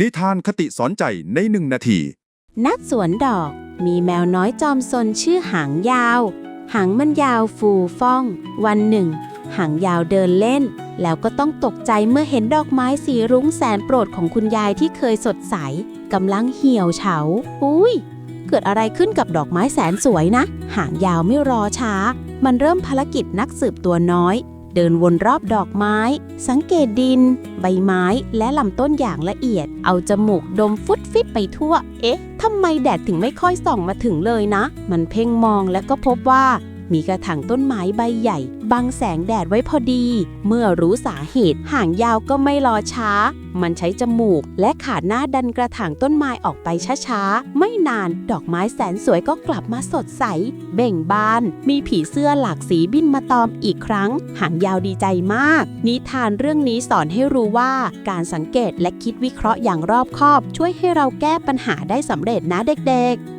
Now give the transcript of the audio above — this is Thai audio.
นิทานคติสอนใจในหนึ่งนาทีณสวนดอกมีแมวน้อยจอมซนชื่อหางยาว หางมันยาวฟูฟ่อง วันหนึ่ง หางยาวเดินเล่น แล้วก็ต้องตกใจเมื่อเห็นดอกไม้สีรุ้งแสนโปรดของคุณยายที่เคยสดใสกำลังเหี่ยวเฉา อุ้ย เกิดอะไรขึ้นกับดอกไม้แสนสวยนะ หางยาวไม่รอช้า มันเริ่มภารกิจนักสืบตัวน้อย เดินวนรอบดอกไม้ สังเกตดิน ใบไม้และลำต้นอย่างละเอียด เอาจมูกดมฟุตฟิตไปทั่ว เอ๊ะทำไมแดดถึงไม่ค่อยส่องมาถึงเลยนะ มันเพ่งมองแล้วก็พบว่า มีกระถางต้นไม้ใบใหญ่บังแสงแดดไว้พอดี เมื่อรู้สาเหตุหางยาวก็ไม่รอช้า มันใช้จมูกและขาหน้าดันกระถางต้นไม้ออกไปช้าๆ ไม่นานดอกไม้แสนสวยก็กลับมาสดใส เบ่งบาน มีผีเสื้อหลากสีบินมาตอมอีกครั้ง หางยาวดีใจมาก นิทานเรื่องนี้สอนให้รู้ว่าการสังเกตและคิดวิเคราะห์อย่างรอบคอบ ช่วยให้เราแก้ปัญหาได้สำเร็จนะเด็กๆ